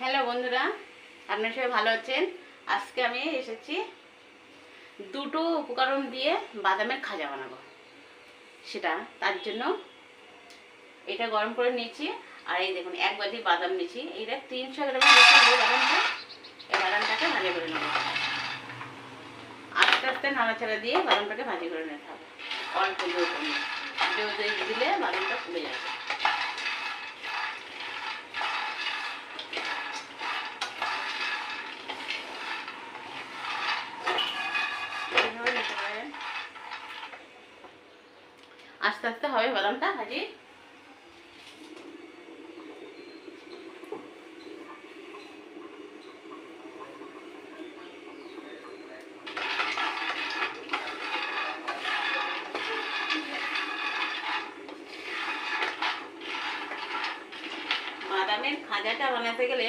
Hello বন্ধুরা, আপনার সবাই ভালো আছেন? আজকে আমি এসেছি দুটো উপকরণ দিয়ে বাদামের খাজা বানাবো। সেটা তার জন্য এটা গরম করে নিয়েছি, আর এই দেখুন, এক বাটি বাদাম নিয়েছি। এইটা তিনশো গ্রামের বাদামটা, এই বাদামটাকে ভাজি করে নেব। আস্তে আস্তে নাড়াচাড়া দিয়ে বাদামটাকে ভাজি করে নিতে হবে। অল্প দিলে বাদামটা ফুলে যাবে এইভাবে নিতে পারেন আস্তে আস্তে হবে বাদামটা ভাজি বাদামের খাজাটা বানাতে গেলে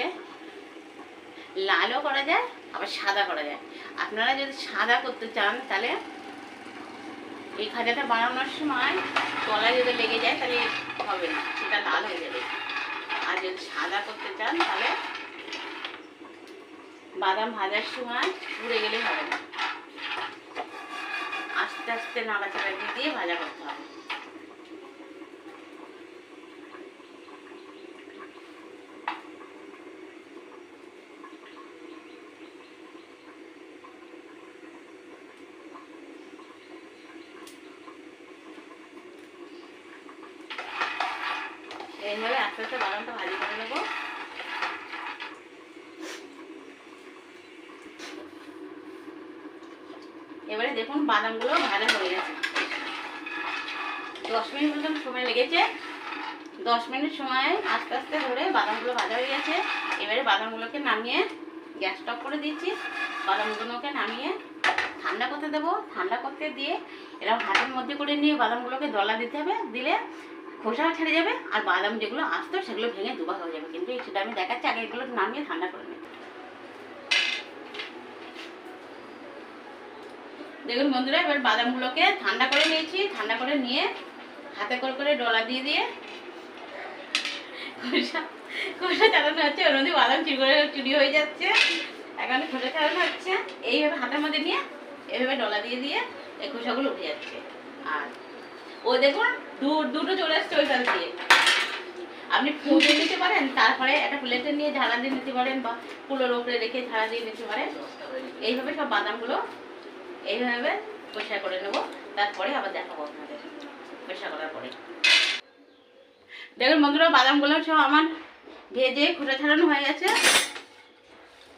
লালও করা যায়, আবার সাদা করা যায়। আপনারা যদি সাদা করতে চান, তাহলে এই খাজাটা বানানোর সময় তলায় যদি লেগে যায় তাহলে হবে না, সেটা লাল হয়ে যাবে। আর যদি সাদা করতে চান তাহলে বাদাম ভাজার সময় পুড়ে গেলে হবে না। আস্তে আস্তে নাড়াচাড়া দিয়ে দিয়ে ভাজা করতে হবে এইভাবে আস্তে আস্তে বাদামটা ভাজি করে নেব। এবারে দেখুন বাদামগুলো ভাজা হয়ে গেছে। দশ মিনিট মতন সময় লেগেছে। দশ মিনিট সময় আস্তে আস্তে ধরে বাদামগুলো ভাজা হয়ে গেছে। এবারে বাদামগুলোকে নামিয়ে গ্যাস স্টপ করে দিচ্ছি। বাদামগুলোকে নামিয়ে ঠান্ডা করতে দেবো। ঠান্ডা করতে দিয়ে এরকম হাতের মধ্যে করে নিয়ে বাদামগুলোকে দলা দিতে হবে। দিলে খোসা ছেড়ে যাবে আর বাদাম যেগুলো আসতো সেগুলো ভেঙে দুবার হয়ে যাবে। কিন্তু সেটা আমি দেখাচ্ছি, আগে এগুলো নামিয়ে ঠান্ডা করে নেব দেখুন বন্ধুরা, এবার বাদামগুলোকে ঠান্ডা করে নিয়েছি। ঠান্ডা করে নিয়ে হাতে করে করে ডলা দিয়ে দিয়ে খোসা খোসা চালানো হচ্ছে। ওর মধ্যে বাদাম চুরি করে চুরি হয়ে যাচ্ছে। এখন খোসা চালানো হচ্ছে। এইভাবে হাতের মধ্যে নিয়ে এইভাবে ডলা দিয়ে দিয়ে এই খোসাগুলো উঠে যাচ্ছে। আর ও দেখুন দুটো চলে আসছে ওই দিয়ে। আপনি ফুটে নিতে পারেন, তারপরে একটা প্লেটে নিয়ে ঝাড়া দিয়ে নিতে পারেন বা কুলোর ওপরে রেখে ঝাড়া দিয়ে নিতে পারেন। এইভাবে সব বাদামগুলো এইভাবে পরিষ্কার করে নেব। তারপরে আবার দেখাবো আপনাদের পরিষ্কার করার পরে। দেখুন বন্ধুরা, বাদামগুলো সব আমার ভেজে খুঁটে ছাড়ানো হয়ে গেছে।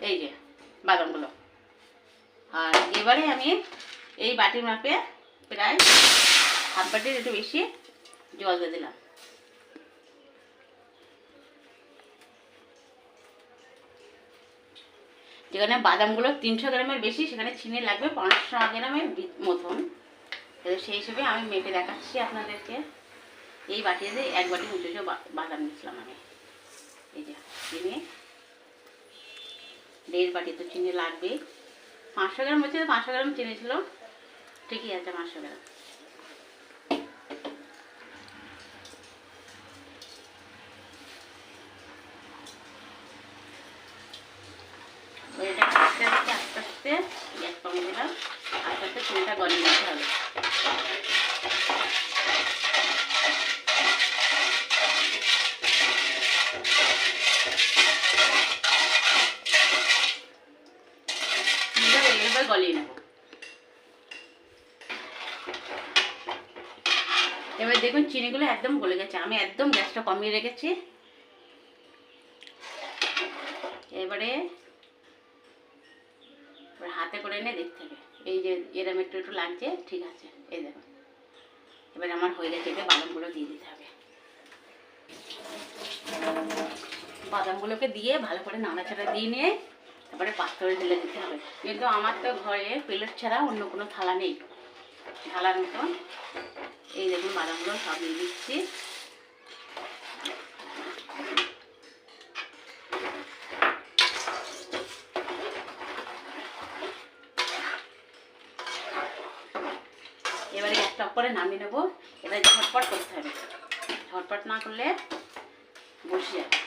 এই যে, বাদামগুলো। আর এবারে আমি এই বাটির মাপে প্রায় হাফ বাটির একটু বেশি জল দিয়ে দিলাম। যেখানে বাদামগুলো তিনশো গ্রামের বেশি, সেখানে চিনি লাগবে পাঁচশো গ্রামের মতন। সেই হিসেবে আমি মেপে দেখাচ্ছি আপনাদেরকে। এই বাটিতে এক বাটি উঁচু উঁচু বাদাম নিয়েছিলাম আমি। এই যে চিনি। দেড় বাটি তো চিনি লাগবেই। পাঁচশো গ্রাম হচ্ছে পাঁচশো গ্রাম চিনি ছিল। ঠিকই আছে, পাঁচশো গ্রাম এটা আস্তে আস্তে আস্তে আস্তে গ্যাস কমিয়ে দিলাম আস্তে আস্তে চিনিটা গলিয়ে নিতে হবে চিনিটা এইভাবে গলিয়ে নেব এবার দেখুন, চিনিগুলো একদম গলে গেছে। আমি একদম গ্যাসটা কমিয়ে রেখেছি। এবার হাতে করে এনে দেখতে হবে। এই যে এরম একটু একটু লাগছে, ঠিক আছে, এই দেখো। এবার আমার হয়ে গেছে এবার বাদামগুলো দিয়ে দিতে হবে। বাদামগুলোকে দিয়ে ভালো করে নাড়াচাড়া দিয়ে নিয়ে তারপরে পাত্রে ঢেলে দিতে হবে। কিন্তু আমার তো ঘরে প্লেট ছাড়া অন্য কোনো থালা নেই। থালার মতন। এই দেখুন, বাদামগুলো সব দিয়ে দিচ্ছি। করে নামিয়ে নেব। এটা ঝটপট করতে হবে। ঝটপট না করলে বসে যাবে।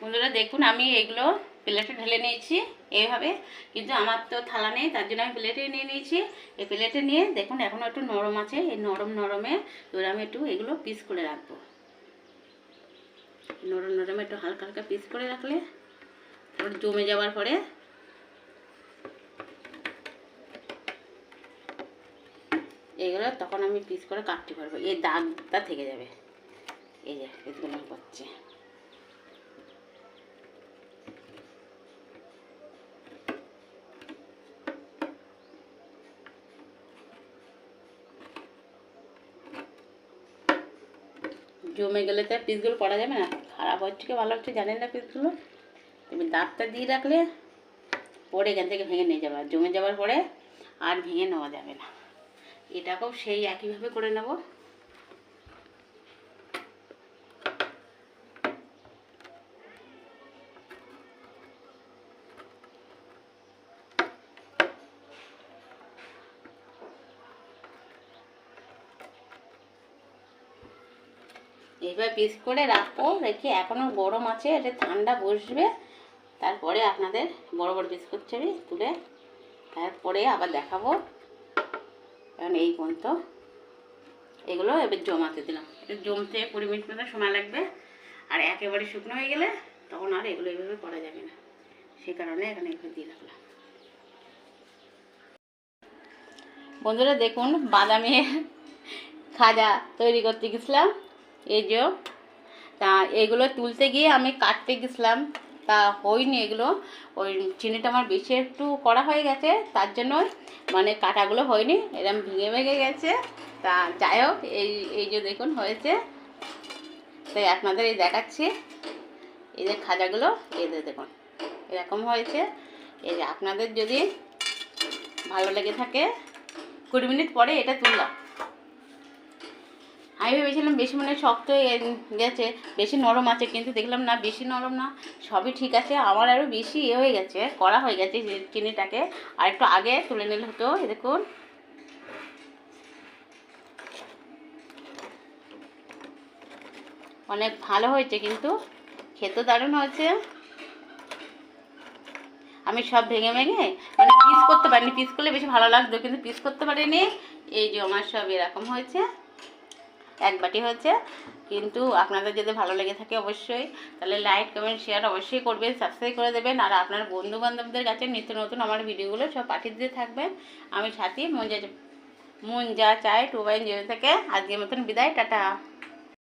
বন্ধুরা, দেখুন, আমি এগুলো প্লেটে ঢেলে নিয়েছি এইভাবে, কিন্তু আমার তো থালা নেই, তার জন্য আমি প্লেটে নিয়ে নিয়েছি। এই প্লেটে নিয়ে দেখুন, এখনও একটু নরম আছে, এই নরম নরমে এবার আমি একটু এগুলো পিস করে রাখব। নরম নরমে একটু হালকা হালকা পিস করে রাখলে জমে যাওয়ার পরে এগুলো তখন আমি পিস করে কাটতে পারব। এই দাগটা থেকে যাবে। এই যে, এগুলো করছে। জমে গেলে তো পিসগুলো পড়া যাবে না। খারাপ হচ্ছে কি, ভালো হচ্ছে জানেন না পিসগুলো তুমি দাঁতটা দিয়ে রাখলে পরে এখান থেকে ভেঙে নিয়ে যাবে। জমে যাওয়ার পরে আর ভেঙে নেওয়া যাবে না। এটাকেও সেই একইভাবে করে নেব। এইভাবে পিস করে রাখব। রেখে এখনও গরম আছে, এটা ঠান্ডা বসবে। তারপরে আপনাদের বড় বড় বিস্কুট হবে তুলে তারপরে আবার দেখাবো। কারণ এই পর্যন্ত এগুলো এবার জমাতে দিলাম। জমতে কুড়ি মিনিট মতো সময় লাগবে, আর একেবারে শুকনো হয়ে গেলে তখন আর এগুলো এভাবে করা যাবে না। সেই কারণে এখানে এগুলো দিয়ে রাখলাম। বন্ধুরা দেখুন, বাদামে খাজা তৈরি করতে গেছিলাম। এই যে, তা এগুলো তুলতে গিয়ে আমি কাটতে গেছিলাম। তা হয়নি এগুলো। ওই চিনিটা আমার বেশি একটু করা হয়ে গেছে, তার জন্য মানে কাটাগুলো হয়নি এরকম ভেঙে ভেঙে গেছে। তা যাই হোক, এই এই যে দেখুন হয়েছে। তাই আপনাদের এই দেখাচ্ছি। এই যে খাজাগুলো, এই যে দেখুন, এরকম হয়েছে। এই যে আপনাদের যদি ভালো লেগে থাকে, কুড়ি মিনিট পরে এটা তুললাম। আমি ভেবেছিলাম বেশি মনে শক্ত হয়ে গেছে, বেশি নরম আছে, কিন্তু দেখলাম না, বেশি নরম না, সবই ঠিক আছে, আমার আরও বেশি ইয়ে হয়ে গেছে, করা হয়ে গেছে চিনিটাকে আর একটু আগে তুলে নিলে হতো এই দেখুন। অনেক ভালো হয়েছে কিন্তু, খেতে দারুণ হয়েছে। আমি সব ভেঙে ভেঙে মানে পিস করতে পারিনি পিস করলে বেশি ভালো লাগতো, কিন্তু পিস করতে পারিনি, এই যে আমার সব এরকম হয়েছে। এক বাটি হয়েছে। কিন্তু আপনাদের যদি ভালো লেগে থাকে অবশ্যই, তাহলে লাইক কমেন্ট শেয়ার অবশ্যই করবেন সাবস্ক্রাইব করে দেবেন। আর আপনার বন্ধু বান্ধবদের কাছে নিত্য নতুন আমার ভিডিওগুলো সব পাঠিয়ে দিতে থাকবেন। আমি সাথী মন যা মন যা চাই টু বাইন জিরো থেকে। আজকের মতন বিদায়, টাটা।